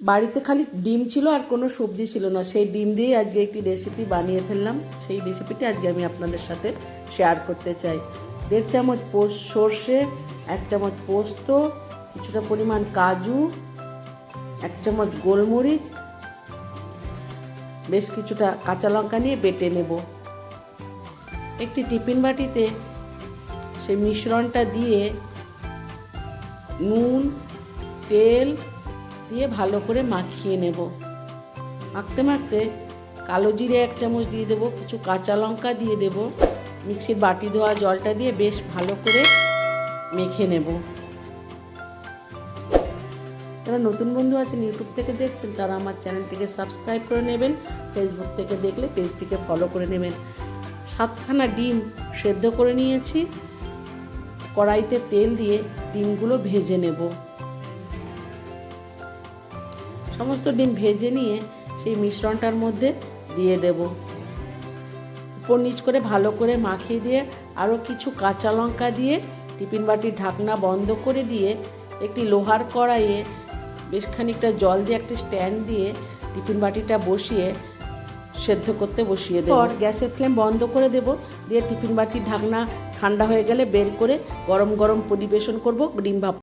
বাড়িতে খালি ডিম ছিল আর কোনো সবজি ছিল না। সেই ডিম দিয়েই আজকে একটি রেসিপি বানিয়ে ফেললাম। সেই রেসিপিটি আজকে আমি আপনাদের সাথে শেয়ার করতে চাই। দেড় চামচ পোস্ত সর্ষে, এক চামচ পোস্ত, কিছুটা পরিমাণ কাজু, এক চামচ গোলমরিচ, বেশ কিছুটা কাঁচা লঙ্কা নিয়ে বেটে নেব। একটি টিফিন বাটিতে সেই মিশ্রণটা দিয়ে নুন, তেল দিয়ে ভালো করে মাখিয়ে নেব। মাখতে মাখতে কালো জিরে এক চামচ দিয়ে দেবো, কিছু কাঁচা লঙ্কা দিয়ে দেব, মিক্সির বাটি ধোয়া জলটা দিয়ে বেশ ভালো করে মেখে নেব। যারা নতুন বন্ধু আছেন ইউটিউব থেকে দেখছেন, তারা আমার চ্যানেলটিকে সাবস্ক্রাইব করে নেবেন ফেসবুক থেকে দেখলে পেজটিকে ফলো করে নেবেন। সাতখানা ডিম সেদ্ধ করে নিয়েছি। কড়াইতে তেল দিয়ে ডিমগুলো ভেজে নেব। সমস্ত ডিম ভেজে নিয়ে সেই মিশ্রণটার মধ্যে দিয়ে দেব। উপর নিচ করে ভালো করে মাখিয়ে দিয়ে আরও কিছু কাঁচা লঙ্কা দিয়ে টিফিন বাটির ঢাকনা বন্ধ করে দিয়ে একটি লোহার কড়াইয়ে বেশ খানিকটা জল দিয়ে একটা স্ট্যান্ড দিয়ে টিফিন বাটিটা বসিয়ে সেদ্ধ করতে বসিয়ে দেবো। গ্যাসের ফ্লেম বন্ধ করে দেব। দিয়ে টিফিন বাটির ঢাকনা ঠান্ডা হয়ে গেলে বের করে গরম গরম পরিবেশন করব। ডিম ভাপ